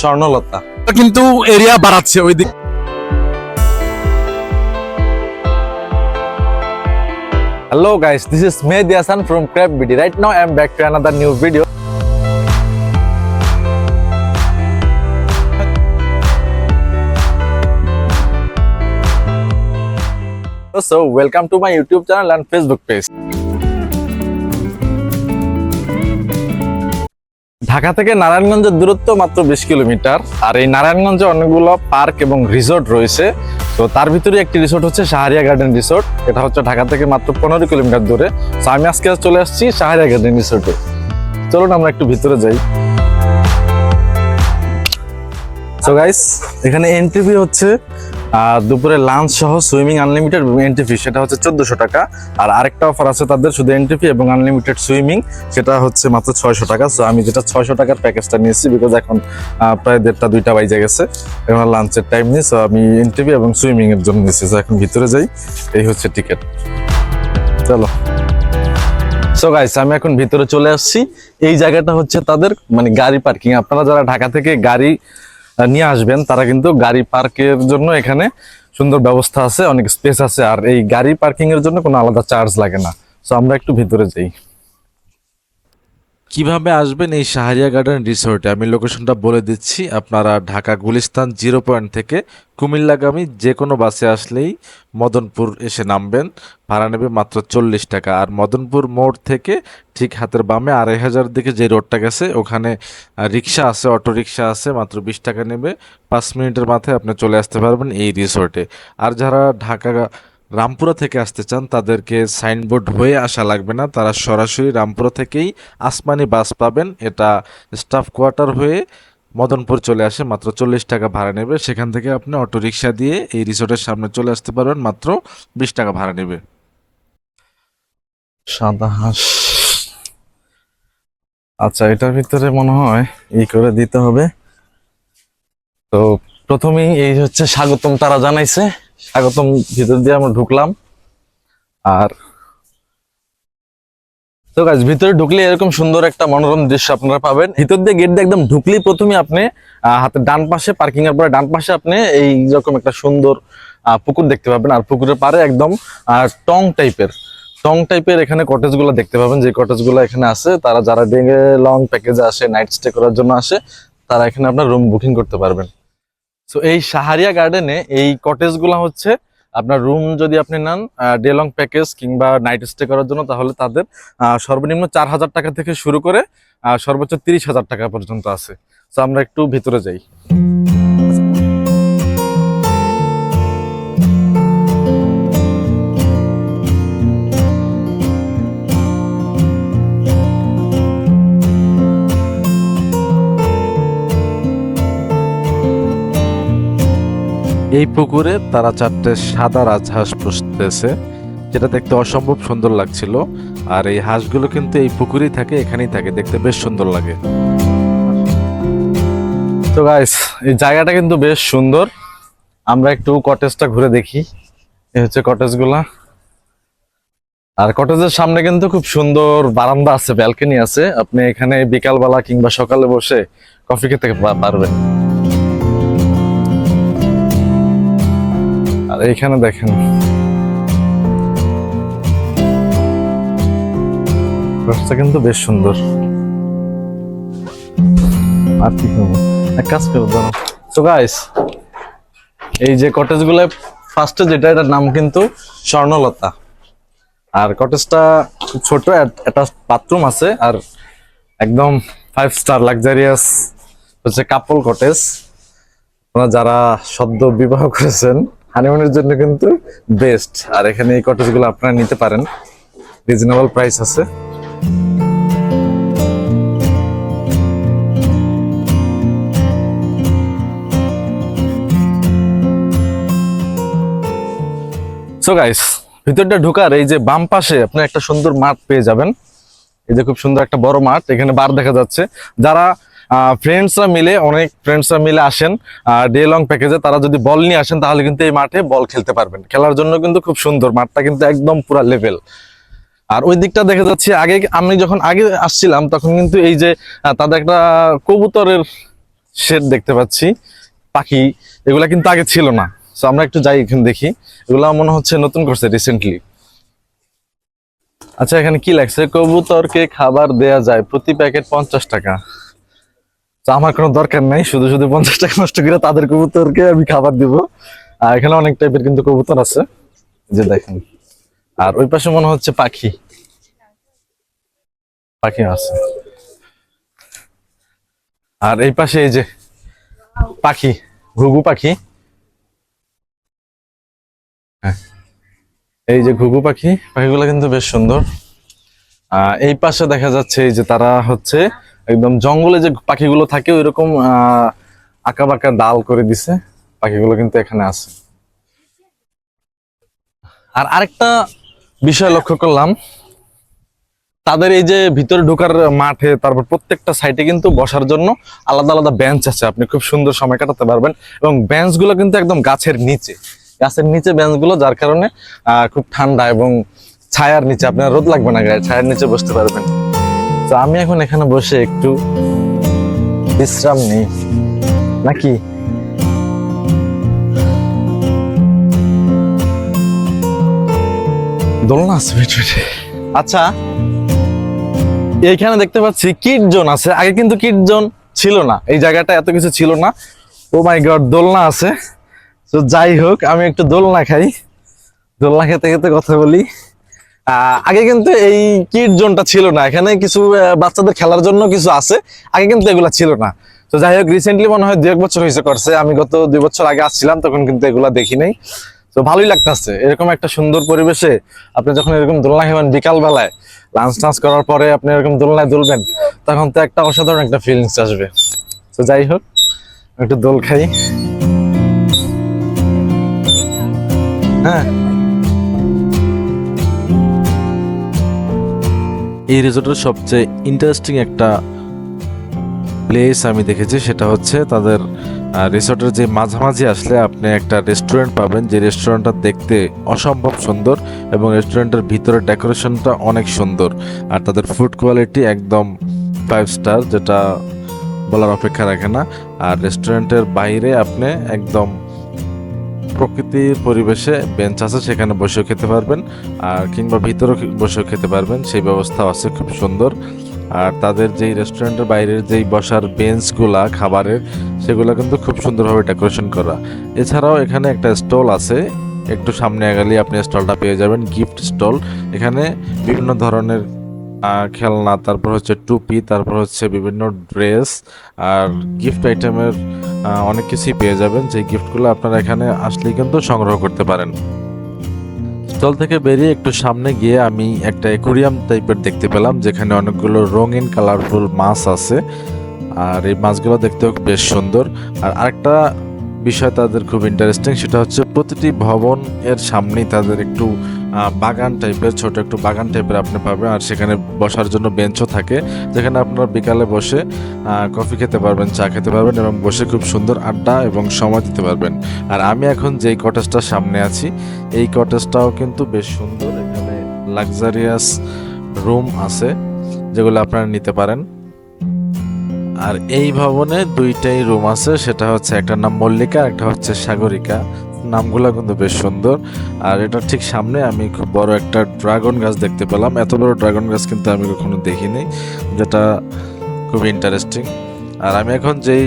স্বর্ণলতা কিন্তু এরিয়া বাড়াচ্ছে ওই দিক Hello guys, this is Mehdi Hassan from Crab BD. Right now I am back to another new video. So welcome to my YouTube channel and Facebook page. Dhaka থেকে নারায়ণগঞ্জের দূরত্ব মাত্র বিশ kilometre. আর এই নারায়ণগঞ্জে অনেকগুলো পার্ক এবং রিসোর্ট রয়েছে। তো তার ভিতরে একটি রিসোর্ট হচ্ছে সাহারিয়া গার্ডেন রিসোর্ট। এটা হচ্ছে ঢাকা থেকে মাত্র পনেরো কিলোমিটার দূরে। তো আমি আজকে চলে আসছি সাহারিয়া গার্ডেন রিসোর্টে। চলুন আমরা একটু ভিতরে যাই। সো গাইস এখানে এন্ট্রি ফি হচ্ছে আহ, দুপুরে লাঞ্চ সহ সুইমিং আনলিমিটেড এন্ট্রি ফি সেটা হচ্ছে চোদ্দশো টাকা। আর আরেকটা অফার আছে তাদের শুধু এন্ট্রি ফি এবং আনলিমিটেড সুইমিং সেটা হচ্ছে মাত্র ছয়শো টাকা। সো আমি যেটা ছয়শো টাকার প্যাকেজটা নিয়েছি বিকজ এখন প্রায় দেড়টা দুইটা বাইজে গেছে। এখন লাঞ্চের টাইম নিয়ে সো আমি এন্ট্রি ফি এবং সুইমিংয়ের জন্য নিয়েছি। সো এখন ভিতরে যাই এই হচ্ছে টিকিট চলো। সো গাইস আমি এখন ভিতরে চলে আসছি। এই জায়গাটা হচ্ছে তাদের মানে গাড়ি পার্কিং আপনারা যারা ঢাকা থেকে গাড়ি নিয়ে আসবেন। তারা কিন্তু গাড়ি পার্কের জন্য এখানে সুন্দর ব্যবস্থা আছে, অনেক স্পেস আছে। আর এই গাড়ি পার্কিং এর জন্য কোনো আলাদা চার্জ লাগে না। সো আমরা একটু ভিতরে যাই। কীভাবে আসবেন এই শাহরিয়া গার্ডেন রিসোর্টে? আমি লোকেশনটা বলে দিচ্ছি। আপনারা ঢাকা গুলিস্তান জিরো পয়েন্ট থেকে কুমিল্লাগামী যে কোনো বাসে আসলেই মদনপুর এসে নামবেন। ভাড়া নেবে মাত্র চল্লিশ টাকা। আর মদনপুর মোড় থেকে ঠিক হাতের বামে আড়াই হাজার দিকে যে রোডটা গেছে, ওখানে রিক্সা আছে, অটো রিক্সা আছে, মাত্র বিশ টাকা নেবে। পাঁচ মিনিটের মাথায় আপনি চলে আসতে পারবেন এই রিসোর্টে। আর যারা ঢাকা রামপুরা থেকে আসতে চান, তাদেরকে সাইনবোর্ড হয়ে আসা লাগবে না। তারা সরাসরি রামপুরা থেকেই আসমানি বাস পাবেন। এটা স্টাফ কোয়ার্টার হয়ে মদনপুর চলে আসে, মাত্র চল্লিশ টাকা ভাড়া নেবে। সেখান থেকে আপনি অটো রিক্সা দিয়ে এই রিসোর্টের সামনে চলে আসতে পারবেন, মাত্র বিশ টাকা ভাড়া নেবে। সাদা হাঁস। আচ্ছা এটার ভিতরে মনে হয় ই করে দিতে হবে। তো প্রথমেই এই হচ্ছে স্বাগতম তারা জানাইছে। স্বাগতম, ভিতর দিয়ে আমরা ঢুকলাম। আর তো গাছ ভিতরে ঢুকলে এরকম সুন্দর একটা মনোরম দৃশ্য আপনারা পাবেন। ভিতর দিয়ে গেট দিয়ে একদম ঢুকলেই প্রথমে আপনি হাতে ডান পাশে পার্কিং এর পরে ডান পাশে আপনি এই রকম একটা সুন্দর পুকুর দেখতে পাবেন। আর পুকুরের পারে একদম টং টাইপের টং টাইপের এখানে কটেজগুলো দেখতে পাবেন। যে কটেজগুলো এখানে আছে, তারা যারা ডেঙ্গে লং প্যাকেজে আসে নাইট স্টে করার জন্য আসে, তারা এখানে আপনার রুম বুকিং করতে পারবেন। তো এই সাহারিয়া গার্ডেনে এই কটেজগুলো হচ্ছে আপনার রুম যদি আপনি নেন ডে লং প্যাকেজ কিংবা নাইট স্টে করার জন্য, তাহলে তাদের সর্বনিম্ন চার হাজার টাকা থেকে শুরু করে সর্বোচ্চ তিরিশ হাজার টাকা পর্যন্ত আছে। তো আমরা একটু ভিতরে যাই। এই পুকুরে তারা চারটে সাদা রাজহাঁস পুষতেছে, যেটা দেখতে অসম্ভব সুন্দর লাগছিল। আর এই হাঁসগুলো কিন্তু এই পুকুরেই থাকে, এখানেই থাকে, দেখতে বেশ সুন্দর লাগে। তো গাইস এই জায়গাটা কিন্তু বেশ সুন্দর। আমরা একটু কটেজটা ঘুরে দেখি। এই হচ্ছে কটেজগুলা আর কটেজের সামনে কিন্তু খুব সুন্দর বারান্দা আছে ব্যালকনি আছে। আপনি এখানে বিকালবেলা কিংবা সকালে বসে কফি খেতে পারবেন। আর এইখানে দেখেন। রাস্তা কিন্তু বেশ সুন্দর। আর কি করব? এক কাজ করো দাঁড়াও। সো গাইস এই যে কটেজগুলো ফার্স্টে যেটা, এটার নাম কিন্তু স্বর্ণলতা। আর কটেজটা ছোট একটা বাথরুম আছে, আর একদম ফাইভ স্টার লাক্সারিয়াস হচ্ছে কাপল কটেজ আপনারা যারা সদ্য বিবাহ করেছেন হানিমুনের জন্য কিন্তু বেস্ট আর এখানে এই কটেজগুলো আপনারা নিতে পারেন। রিজনেবল প্রাইস আছে। ভিতরটা ঢোকার এই যে বাম পাশে আপনি একটা সুন্দর মাঠ পেয়ে যাবেন। এই যে খুব সুন্দর একটা বড় মাঠ, এখানে বার দেখা যাচ্ছে। যারা ফ্রেন্ডসরা মিলে, অনেক ফ্রেন্ডসরা মিলে আসেন ডে লং প্যাকেজে তারা যদি বল নিয়ে আসেন, তাহলে কিন্তু এই মাঠে বল খেলতে পারবেন। খেলার জন্য কিন্তু খুব সুন্দর, মাঠটা কিন্তু একদম পুরা লেভেল আর ওই দিকটা দেখা যাচ্ছে, আগে আমি যখন আগে আসছিলাম, তখন কিন্তু এই যে তাদের একটা কবুতরের শেড দেখতে পাচ্ছি, পাখি, এগুলা কিন্তু আগে ছিল না। তো আমরা একটু যাই এখানে দেখি, এগুলা মনে হচ্ছে নতুন করছে রিসেন্টলি আচ্ছা এখানে কি লাগছে কবুতরকে খাবার দেয়া যায় প্রতি প্যাকেট পঞ্চাশ টাকা। আমার কোনো দরকার নাই, শুধু শুধু পঞ্চাশ টাকা নষ্ট করে তাদের কবুতরকে আমি খাবার দিব। আর এখানে অনেক টাইপের কিন্তু কবুতর আছে যে দেখেন। আর ওই পাশে মনে হচ্ছে পাখি। পাখি আছে। আর এই পাশে এই যে পাখি, ঘুঘু পাখি। হ্যাঁ। এই যে ঘুঘু পাখি, পাখিগুলো কিন্তু বেশ সুন্দর। এই পাশে দেখা যাচ্ছে এই যে তারা হচ্ছে একদম জঙ্গলে যে পাখিগুলো থাকে, ওইরকম, আহ আঁকা বাঁকা ডাল করে দিছে। পাখিগুলো কিন্তু এখানে আছে। আর আরেকটা বিষয় লক্ষ্য করলাম, তাদের এই যে ভিতরে ঢোকার মাঠে, তারপর প্রত্যেকটা সাইটে কিন্তু বসার জন্য আলাদা আলাদা বেঞ্চ আছে। আপনি খুব সুন্দর সময় কাটাতে পারবেন। এবং বেঞ্চগুলো কিন্তু একদম গাছের নিচে। গাছের নিচে বেঞ্চগুলো, যার কারণে খুব ঠান্ডা এবং ছায়ার নিচে, আপনার রোদ লাগবে না গায়ে, ছায়ার নিচে বসতে পারবেন। তো আমি এখন এখানে বসে একটু বিশ্রাম নেই। নাকি? দোলনা আছে ভিতরে। আচ্ছা এইখানে দেখতে পাচ্ছি কিট জোন আছে। আগে কিন্তু কিট জোন ছিল না। এই জায়গাটা এত কিছু ছিল না। ও মাই গড দোলনা আছে। তো যাই হোক, আমি একটু দোলনা খাই। দোলনা খেতে খেতে কথা বলি। আগে কিন্তু এই কিট জোনটা ছিল না। এখানে কিছু বাচ্চাদের খেলার জন্য কিছু আছে। আগে কিন্তু এগুলা ছিল না। তো যাই হোক রিসেন্টলি মনে হয় দু এক বছর হয়েছে করছে। আমি গত দুই বছর আগে আসছিলাম, তখন কিন্তু এগুলা দেখি নাই। তো ভালোই লাগতেছে। এরকম একটা সুন্দর পরিবেশে আপনি যখন এরকম দোলনা খাবেন বিকাল বেলায় লাঞ্চ টাঞ্চ করার পরে আপনি এরকম দোলনায় দুলবেন, তখন তো একটা অসাধারণ একটা ফিলিংস আসবে। তো যাই হোক একটু দোল খাই। হ্যাঁ। এই রিসোর্টের সবচেয়ে ইন্টারেস্টিং একটা প্লেস আমি দেখেছি, সেটা হচ্ছে তাদের রিসোর্টের যে মাঝামাঝি আসলে আপনি একটা রেস্টুরেন্ট পাবেন। যে রেস্টুরেন্টটা দেখতে অসম্ভব সুন্দর এবং রেস্টুরেন্টের ভিতরে ডেকোরেশনটা অনেক সুন্দর। আর তাদের ফুড কোয়ালিটি একদম ফাইভ স্টার যেটা বলার অপেক্ষা রাখে না। আর রেস্টুরেন্টের বাইরে আপনি একদম প্রকৃতির পরিবেশে বেঞ্চ আছে, সেখানে বসেও খেতে পারবেন। আর কিংবা ভিতরেও বসেও খেতে পারবেন, সেই ব্যবস্থাও আছে, খুব সুন্দর। আর তাদের যেই রেস্টুরেন্টের বাইরের যেই বসার বেঞ্চগুলা খাবারের, সেগুলো কিন্তু খুব সুন্দরভাবে ডেকোরেশন করা। এছাড়াও এখানে একটা স্টল আছে, একটু সামনে গেলে আপনি স্টলটা পেয়ে যাবেন গিফট স্টল এখানে বিভিন্ন ধরনের খেলনা, তারপর হচ্ছে টুপি, তারপর হচ্ছে বিভিন্ন ড্রেস, আর গিফট আইটেমের অনেক কিছুই পেয়ে যাবেন। যে গিফটগুলো আপনারা এখানে আসলেই কিন্তু সংগ্রহ করতে পারেন। স্টল থেকে বেরিয়ে একটু সামনে গিয়ে আমি একটা অ্যাকোরিয়াম টাইপের দেখতে পেলাম, যেখানে অনেকগুলো রঙিন কালারফুল মাছ আছে। আর এই মাছগুলো দেখতেও বেশ সুন্দর। আর আরেকটা বিষয় তাদের খুব ইন্টারেস্টিং সেটা হচ্ছে প্রতিটি ভবন এর সামনেই তাদের একটু বাগান টাইপের ছোট একটু বাগান টাইপের আপনি পাবেন। আর সেখানে বসার জন্য বেঞ্চও থাকে, যেখানে আপনারা বিকালে বসে কফি খেতে পারবেন, চা খেতে পারবেন এবং বসে খুব সুন্দর আড্ডা এবং সময় দিতে পারবেন। আর আমি এখন যেই কটেজটার সামনে আছি, এই কটেজটাও কিন্তু বেশ সুন্দর। এখানে লাক্সারিয়াস রুম আছে, যেগুলো আপনারা নিতে পারেন। আর এই ভবনে দুইটাই রুম আছে, সেটা হচ্ছে একটা নাম মল্লিকা, একটা হচ্ছে সাগরিকা। নামগুলো কিন্তু বেশ সুন্দর। আর এটা ঠিক সামনে আমি খুব বড় একটা ড্রাগন গাছ দেখতে পেলাম। এত বড় ড্রাগন গাছ কিন্তু আমি কখনো দেখিনি, যেটা খুব ইন্টারেস্টিং আর আমি এখন যেই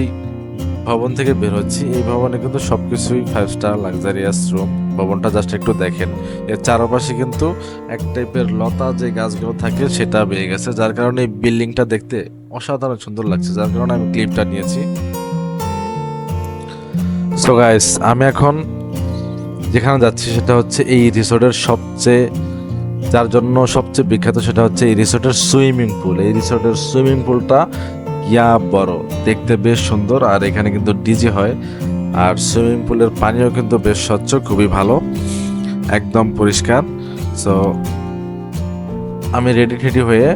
ভবন থেকে বের হচ্ছি, এই ভবনে কিন্তু সবকিছুই ফাইভ স্টার লাক্সারিয়াস রুম ভবনটা জাস্ট একটু দেখেন, এর চারপাশে কিন্তু এক টাইপের লতা যে গাছগুলো থাকে, সেটা বেয়ে গেছে। যার কারণে এই বিল্ডিংটা দেখতে অসাধারণ সুন্দর লাগছে, যার কারণে আমি ক্লিপটা নিয়েছি। সো গাইস আমি এখন যেখানে যাচ্ছি সেটা হচ্ছে এই রিসোর্টের সবচেয়ে, যার জন্য সবচেয়ে বিখ্যাত সেটা হচ্ছে এই রিসোর্টের সুইমিং পুল। এই রিসোর্টের সুইমিং পুলটা ইয়া বড়। দেখতে বেশ সুন্দর আর এখানে কিন্তু ডিজে হয়। আর সুইমিং পুলের পানিও কিন্তু বেশ স্বচ্ছ, খুবই ভালো, একদম পরিষ্কার। সো আমি রেডি টেডি হয়ে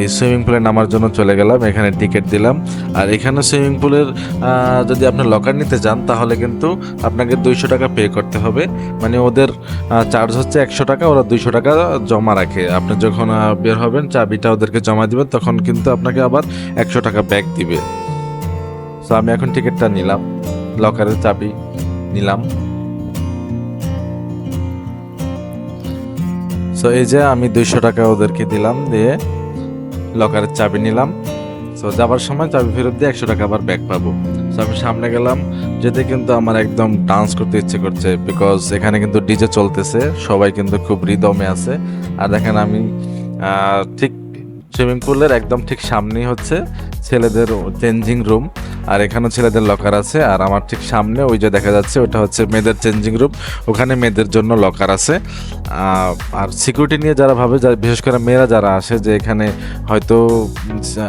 এই সুইমিং পুলে নামার জন্য চলে গেলাম, এখানে টিকিট দিলাম। আর এখানে সুইমিং পুলের যদি আপনি লকার নিতে যান, তাহলে কিন্তু আপনাকে দুইশো টাকা পে করতে হবে। মানে ওদের চার্জ হচ্ছে একশো টাকা, ওরা দুইশো টাকা জমা রাখে। আপনি যখন বের হবেন, চাবিটা ওদেরকে জমা দিবেন, তখন কিন্তু আপনাকে আবার একশো টাকা ব্যাক দিবে। তো আমি এখন টিকিটটা নিলাম লকারের চাবি নিলাম। সো এই যে আমি দুইশো টাকা ওদেরকে দিলাম, দিয়ে লকারের চাবি নিলাম। সো যাবার সময় চাবি ফেরত দিয়ে একশো টাকা আবার ব্যাগ পাবো। সো আমি সামনে গেলাম, যেতে কিন্তু আমার একদম ডান্স করতে ইচ্ছে করছে বিকজ এখানে কিন্তু ডিজে চলতেছে, সবাই কিন্তু খুব রিদমে আছে। আর দেখেন আমি ঠিক সুইমিং পুলের একদম ঠিক সামনেই হচ্ছে ছেলেদের চেঞ্জিং রুম। আর এখানেও ছেলেদের লকার আছে। আর আমার ঠিক সামনে ওই যে দেখা যাচ্ছে, ওটা হচ্ছে মেয়েদের চেঞ্জিং রুম। ওখানে মেয়েদের জন্য লকার আছে। আর সিকিউরিটি নিয়ে যারা ভাবে বিশেষ করে মেয়েরা যারা আসে যে এখানে হয়তো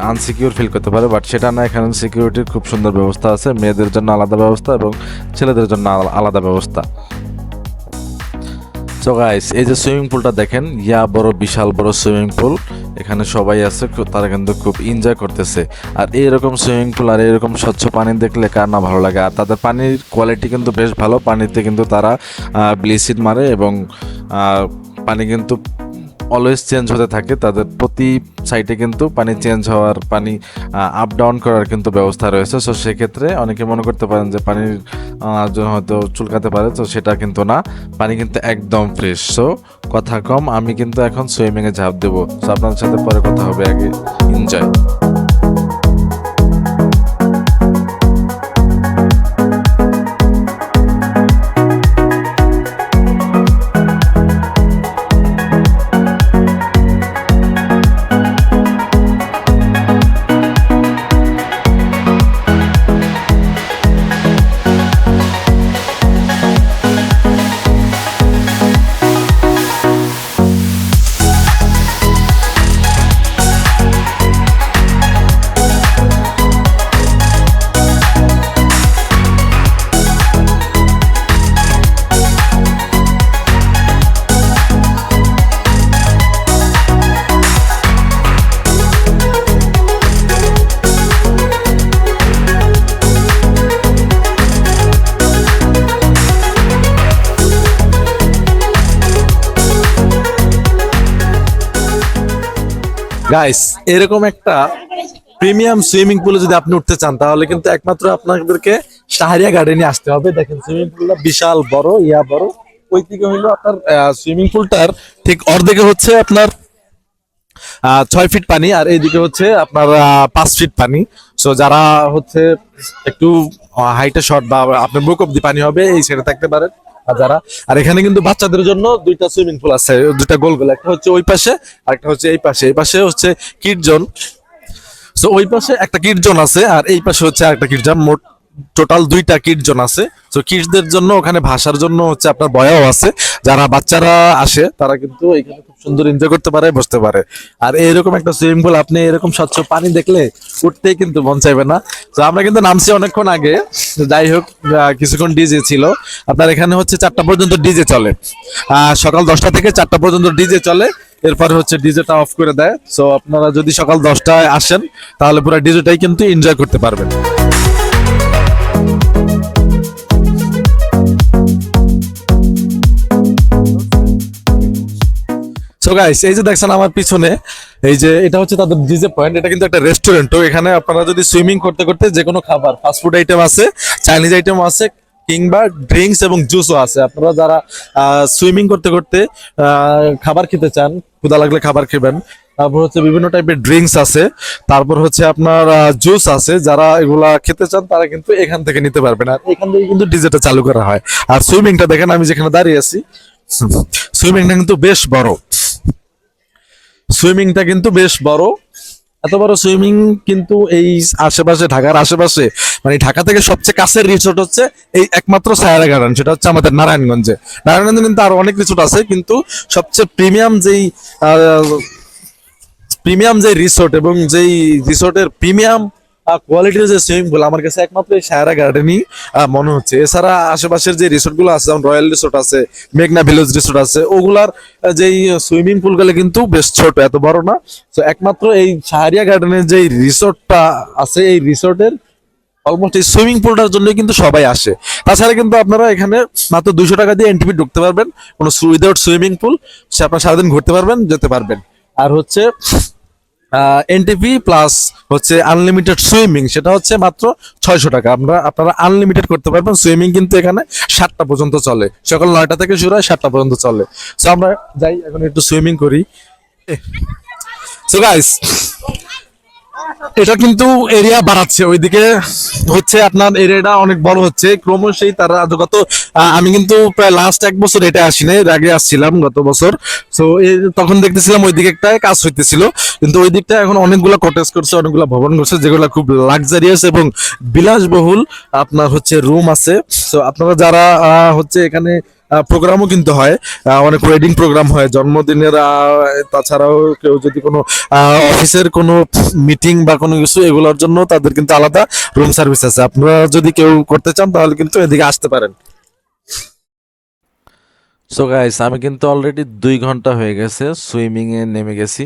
আনসিকিউর ফিল করতে পারে বাট সেটা না, এখানে সিকিউরিটির খুব সুন্দর ব্যবস্থা আছে। মেয়েদের জন্য আলাদা ব্যবস্থা এবং ছেলেদের জন্য আলা- আলাদা ব্যবস্থা। সো গাইস এই যে সুইমিং পুলটা দেখেন, ইয়া বড় বিশাল বড় সুইমিং পুল এখানে সবাই আছে তারা কিন্তু খুব এনজয় করতেছে। আর এইরকম সুইমিং পুল আর এরকম স্বচ্ছ পানি দেখলে কার না ভালো লাগে। আর তাদের পানির কোয়ালিটি কিন্তু বেশ ভালো, পানিতে কিন্তু তারা ব্লিসিড মারে এবং পানি কিন্তু অলওয়েজ চেঞ্জ হতে থাকে। তাদের প্রতি সাইটে কিন্তু পানি চেঞ্জ হওয়ার, পানি আপ ডাউন করার কিন্তু ব্যবস্থা রয়েছে। সো সেক্ষেত্রে অনেকে মনে করতে পারেন যে পানির জন্য হয়তো চুলকাতে পারে, তো সেটা কিন্তু না। পানি কিন্তু একদম ফ্রেশ সো কথা কম, আমি কিন্তু এখন সুইমিংয়ে ঝাঁপ দেবো। সো আপনাদের সাথে পরে কথা হবে। আগে এনজয় গাইস এরকম একটা প্রিমিয়াম সুইমিং পুলে যদি আপনি উঠতে চান, তাহলে কিন্তু একমাত্র আপনাদেরকে সাহারিয়া গার্ডেনে আসতে হবে। দেখেন সুইমিং পুলটা বিশাল বড়, ইয়া বড়। ওই দিকে হইল আপনার সুইমিং পুলটার ঠিক অর্ধেকে হচ্ছে আপনার ছয় ফিট পানি আর এইদিকে হচ্ছে আপনার পাঁচ ফিট পানি। সো যারা হচ্ছে একটু হাইটে শর্ট বা আপনার বুক অব্দি পানি হবে, এই সাইডে থাকতে পারেন। যারা আর এখানে কিন্তু বাচ্চাদের জন্য দুইটা সুইমিং পুল আছে, দুইটা গোল গোল, একটা হচ্ছে ওই পাশে আর একটা হচ্ছে এই পাশে। এই পাশে হচ্ছে জোন সো ওই পাশে একটা জোন আছে, আর এই পাশে হচ্ছে একটা কিড জোন মোট টোটাল দুইটা কিড জোন আছে। তো কিডসদের জন্য ওখানে ভাষার জন্য হচ্ছে আপনার বয়াও আছে। যারা বাচ্চারা আসে, তারা কিন্তু এখানে খুব সুন্দর এনজয় করতে পারে, বসতে পারে। আর এরকম একটা সুইমিং পুল আপনি এরকম স্বচ্ছ পানি দেখলে উঠতেই কিন্তু মন চাইবে না। তো আমরা কিন্তু নামছি অনেকক্ষণ আগে। যাই হোক কিছুক্ষণ ডিজে ছিল। আপনার এখানে হচ্ছে চারটা পর্যন্ত ডিজে চলে। সকাল দশটা থেকে চারটা পর্যন্ত ডিজে চলে। এরপরে হচ্ছে ডিজেটা অফ করে দেয়। সো আপনারা যদি সকাল দশটায় আসেন, তাহলে পুরো ডিজেটাই কিন্তু এনজয় করতে পারবেন। সো গাইস এই যে দেখছেন আমার পিছনে, এই যে এটা হচ্ছে তাদের ডিজে পয়েন্ট এটা কিন্তু একটা রেস্টুরেন্টও এখানে আপনারা যদি সুইমিং করতে করতে যে কোনো খাবার ফাস্ট ফুড আইটেম আছে চাইনিজ আইটেম আছে, কিংবা ড্রিঙ্কস এবং জুসও আছে। আপনারা যারা সুইমিং করতে করতে খাবার খেতে চান ক্ষুদা লাগলে খাবার খেবেন। তারপর হচ্ছে বিভিন্ন টাইপের ড্রিঙ্কস আছে। তারপর হচ্ছে আপনার জুস আছে। যারা এগুলা খেতে চান, তারা কিন্তু এখান থেকে নিতে পারবেন। আর এখান থেকে কিন্তু ডিজেটা চালু করা হয়। আর সুইমিংটা দেখেন, আমি যেখানে দাঁড়িয়ে আছি সুইমিংটা কিন্তু বেশ বড়। সুইমিংটা কিন্তু বেশ বড়। এত বড় সুইমিং কিন্তু এই আশেপাশে, ঢাকার আশেপাশে মানে ঢাকা থেকে সবচেয়ে কাছের রিসোর্ট হচ্ছে এই একমাত্র সায়ারা গার্ডেন সেটা হচ্ছে আমাদের নারায়ণগঞ্জে। নারায়ণগঞ্জে কিন্তু আরও অনেক রিসোর্ট আছে, কিন্তু সবচেয়ে প্রিমিয়াম যেই প্রিমিয়াম যে রিসোর্ট এবং যেই রিসোর্টের প্রিমিয়াম কোয়ালিটির যে সুইমিং পুল আমার কাছে একমাত্র এই সায়ারা গার্ডেনই মনে হচ্ছে। এছাড়া আশেপাশের যে রিসোর্টগুলো আছে, যেমন রয়্যাল রিসোর্ট আছে মেঘনা ভিলেজ রিসোর্ট আছে, ওগুলার যেই সুইমিং পুলগুলো কিন্তু বেশ ছোট, এত বড় না। তো একমাত্র এই সাহারিয়া গার্ডেনের যে রিসোর্টটা আছে, এই রিসোর্টের অলমোস্ট এই সুইমিং পুলটার জন্য কিন্তু সবাই আসে। তাছাড়া কিন্তু আপনারা এখানে মাত্র দুশো টাকা দিয়ে এন্ট্রি ঢুকতে পারবেন। কোনো উইদাউট সুইমিং পুল সে আপনার সারাদিন ঘুরতে পারবেন, যেতে পারবেন। আর হচ্ছে এনটিপি প্লাস হচ্ছে আনলিমিটেড সুইমিং সেটা হচ্ছে মাত্র ছয়শো টাকা। আমরা আপনারা আনলিমিটেড করতে পারবেন সুইমিং কিন্তু এখানে সাতটা পর্যন্ত চলে। সকাল নয়টা থেকে শুরু হয়, সাতটা পর্যন্ত চলে। সো আমরা যাই, এখন একটু সুইমিং করি। সো গাইস এটা কিন্তু এরিয়া বাড়াচ্ছে। ওইদিকে হচ্ছে আপনার এরিয়াটা অনেক বড় হচ্ছে। ক্রমশই তারা গত আমি কিন্তু প্রায় লাস্ট এক বছর এটা আসি নাই এর আগে আসছিলাম গত বছর। তো তখন দেখতেছিলাম ওই দিকে একটা কাজ হইতেছিল। কিন্তু ওই দিকটা এখন অনেকগুলো কটেজ করছে, অনেকগুলো ভবন করছে, যেগুলো খুব লাক্সারিয়াস এবং বিলাসবহুল আপনার হচ্ছে রুম আছে। তো আপনারা যারা হচ্ছে এখানে প্রোগ্রামও কিন্তু হয়। অনেক ওয়েডিং প্রোগ্রাম হয়, জন্মদিনের তাছাড়াও কেউ যদি কোনো অফিসের কোনো মিটিং বা কোনো কিছু, এগুলোর জন্য তাদের কিন্তু আলাদা রুম সার্ভিস আছে। আপনারা যদি কেউ করতে চান, তাহলে কিন্তু এদিকে আসতে পারেন। সো গাইস আমি কিন্তু অলরেডি দুই ঘণ্টা হয়ে গেছে সুইমিং এ নেমে গেছি।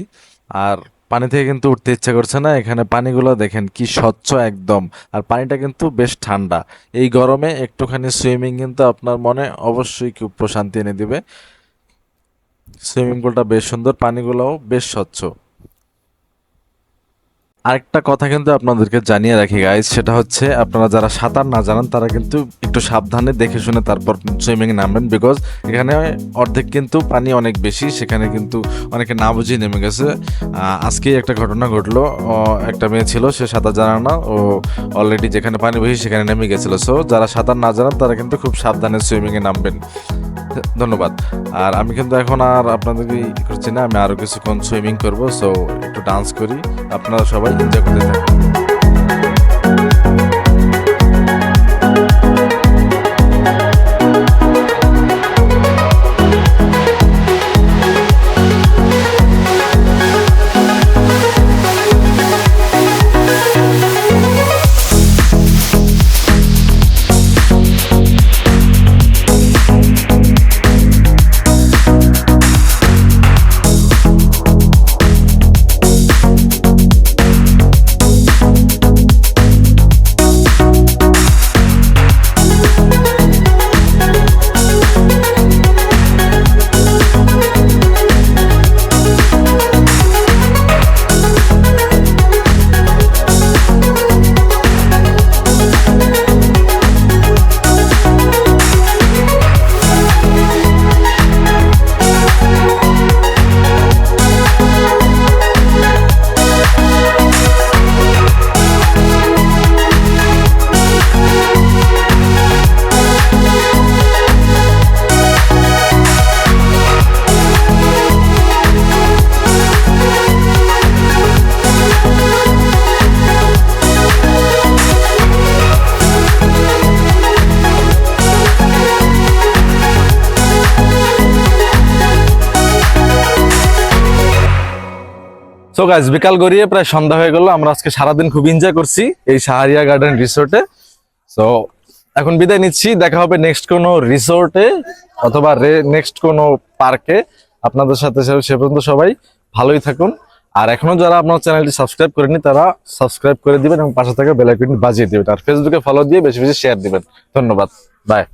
আর পানি থেকে কিন্তু উঠতে ইচ্ছা করছে না। এখানে পানিগুলো দেখেন কি স্বচ্ছ একদম। আর পানিটা কিন্তু বেশ ঠান্ডা। এই গরমে একটুখানি সুইমিং কিন্তু আপনার মনে অবশ্যই খুব প্রশান্তি এনে দিবে। সুইমিং পুলটা বেশ সুন্দর, পানিগুলোও বেশ স্বচ্ছ। আরেকটা কথা কিন্তু আপনাদেরকে জানিয়ে রাখি গাইজ সেটা হচ্ছে আপনারা যারা সাঁতার না জানেন, তারা কিন্তু একটু সাবধানে দেখে শুনে তারপর সুইমিং নামবেন বিকজ এখানে অর্ধেক কিন্তু পানি অনেক বেশি, সেখানে কিন্তু অনেকে না বুঝিয়ে নেমে গেছে। আজকেই একটা ঘটনা ঘটলো একটা মেয়ে ছিল, সে সাঁতার জানে না, ও অলরেডি যেখানে পানি বেশি সেখানে নেমে গেছিল। সো যারা সাঁতার না জানেন, তারা কিন্তু খুব সাবধানে সুইমিংয়ে নামবেন। ধন্যবাদ। আর আমি কিন্তু এখন আর আপনাদেরকে করছি না, আমি আরও কিছুক্ষণ সুইমিং করব সো একটু ডান্স করি। আপনারা সবাই এনজয় করতে সো গাইজ বিকাল গড়িয়ে প্রায় সন্ধ্যা হয়ে গেল। আমরা আজকে সারাদিন খুব এনজয় করছি এই সাহারিয়া গার্ডেন রিসোর্টে সো এখন বিদায় নিচ্ছি। দেখা হবে নেক্সট কোনো রিসোর্টে অথবা নেক্সট কোনো পার্কে আপনাদের সাথে সে- পর্যন্ত সবাই ভালোই থাকুন। আর এখনও যারা আপনার চ্যানেলটি সাবস্ক্রাইব করেনি তারা সাবস্ক্রাইব করে দিবেন এবং পাশে থাকা বেল বাজিয়ে দিবেন। আর ফেসবুকে ফলো দিয়ে বেশি বেশি শেয়ার দিবেন। ধন্যবাদ। বাই